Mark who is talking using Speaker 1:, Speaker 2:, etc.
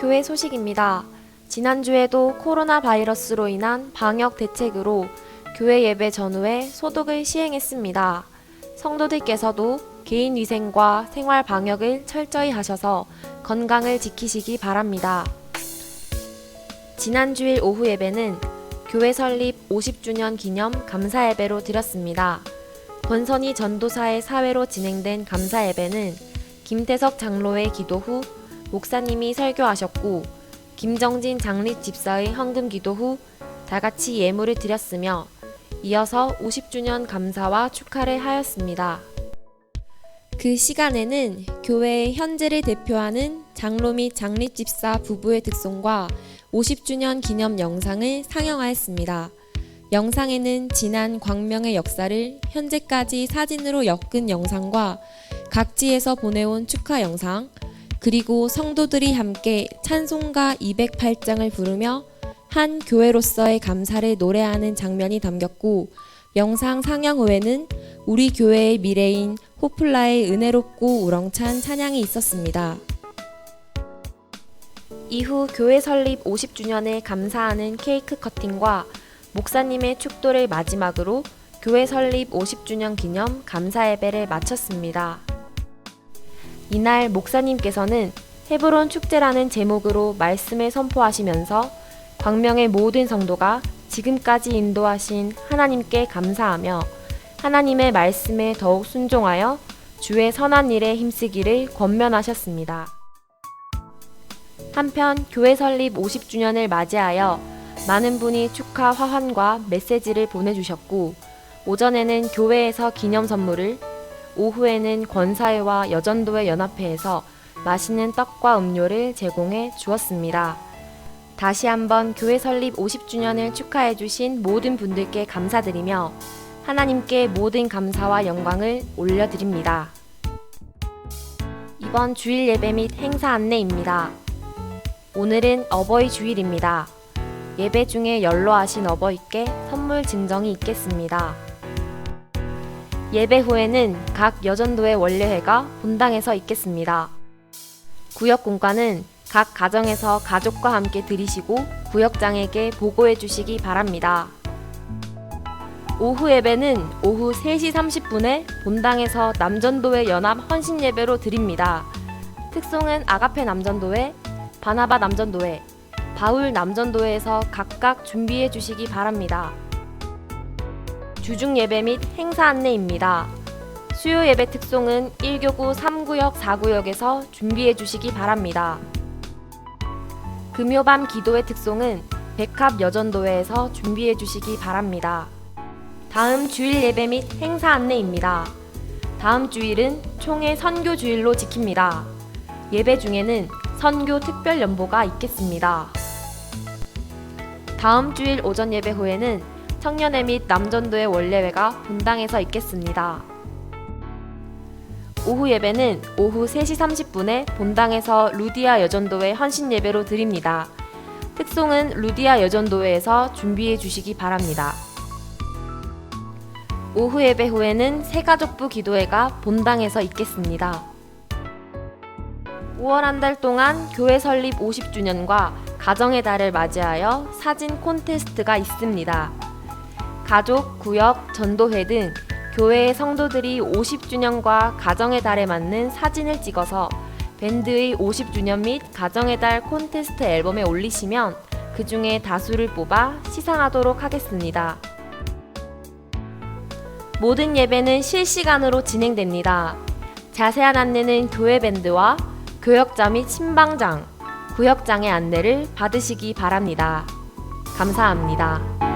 Speaker 1: 교회 소식입니다. 지난주에도 코로나 바이러스로 인한 방역 대책으로 교회 예배 전후에 소독을 시행했습니다. 성도들께서도 개인 위생과 생활 방역을 철저히 하셔서 건강을 지키시기 바랍니다. 지난 주일 오후 예배는 교회 설립 50주년 기념 감사 예배로 드렸습니다. 권선희 전도사의 사회로 진행된 감사 예배는 김태석 장로의 기도 후 목사님이 설교하셨고 김정진 장립 집사의 헌금 기도 후 다같이 예물을 드렸으며 이어서 50주년 감사와 축하를 하였습니다. 그 시간에는 교회의 현재를 대표하는 장로 및 장립 집사 부부의 특송과 50주년 기념 영상을 상영하였습니다. 영상에는 지난 광명의 역사를 현재까지 사진으로 엮은 영상과 각지에서 보내온 축하 영상, 그리고 성도들이 함께 찬송가 208장을 부르며 한 교회로서의 감사를 노래하는 장면이 담겼고, 영상 상영 후에는 우리 교회의 미래인 호플라의 은혜롭고 우렁찬 찬양이 있었습니다. 이후 교회 설립 50주년을 감사하는 케이크 커팅과 목사님의 축도를 마지막으로 교회 설립 50주년 기념 감사 예배를 마쳤습니다. 이날 목사님께서는 헤브론 축제라는 제목으로 말씀을 선포하시면서 광명의 모든 성도가 지금까지 인도하신 하나님께 감사하며 하나님의 말씀에 더욱 순종하여 주의 선한 일에 힘쓰기를 권면하셨습니다. 한편 교회 설립 50주년을 맞이하여 많은 분이 축하 화환과 메시지를 보내주셨고 오전에는 교회에서 기념 선물을 오후에는 권사회와 여전도회 연합회에서 맛있는 떡과 음료를 제공해 주었습니다. 다시 한번 교회 설립 50주년을 축하해 주신 모든 분들께 감사드리며 하나님께 모든 감사와 영광을 올려드립니다. 이번 주일 예배 및 행사 안내입니다. 오늘은 어버이 주일입니다. 예배 중에 연로하신 어버이께 선물 증정이 있겠습니다. 예배 후에는 각 여전도의 원례회가 본당에서 있겠습니다. 구역 공과는 각 가정에서 가족과 함께 드리시고 구역장에게 보고해 주시기 바랍니다. 오후 예배는 오후 3시 30분에 본당에서 남전도회 연합 헌신 예배로 드립니다. 특송은 아가페 남전도회, 바나바 남전도회, 바울 남전도회에서 각각 준비해 주시기 바랍니다. 주중 예배 및 행사 안내입니다. 수요 예배 특송은 1교구 3구역 4구역에서 준비해 주시기 바랍니다. 금요 밤 기도회 특송은 백합 여전도회에서 준비해 주시기 바랍니다. 다음 주일 예배 및 행사 안내입니다. 다음 주일은 총회 선교 주일로 지킵니다. 예배 중에는 선교 특별 연보가 있겠습니다. 다음 주일 오전 예배 후에는 청년회 및 남전도의 원례회가 본당에서 있겠습니다. 오후 예배는 오후 3시 30분에 본당에서 루디아 여전도회 헌신 예배로 드립니다. 특송은 루디아 여전도회에서 준비해 주시기 바랍니다. 오후 예배 후에는 새가족부 기도회가 본당에서 있겠습니다. 5월 한 달 동안 교회 설립 50주년과 가정의 달을 맞이하여 사진 콘테스트가 있습니다. 가족, 구역, 전도회 등 교회의 성도들이 50주년과 가정의 달에 맞는 사진을 찍어서 밴드의 50주년 및 가정의 달 콘테스트 앨범에 올리시면 그 중에 다수를 뽑아 시상하도록 하겠습니다. 모든 예배는 실시간으로 진행됩니다. 자세한 안내는 교회 밴드와 교역자 및 신방장, 구역장의 안내를 받으시기 바랍니다. 감사합니다.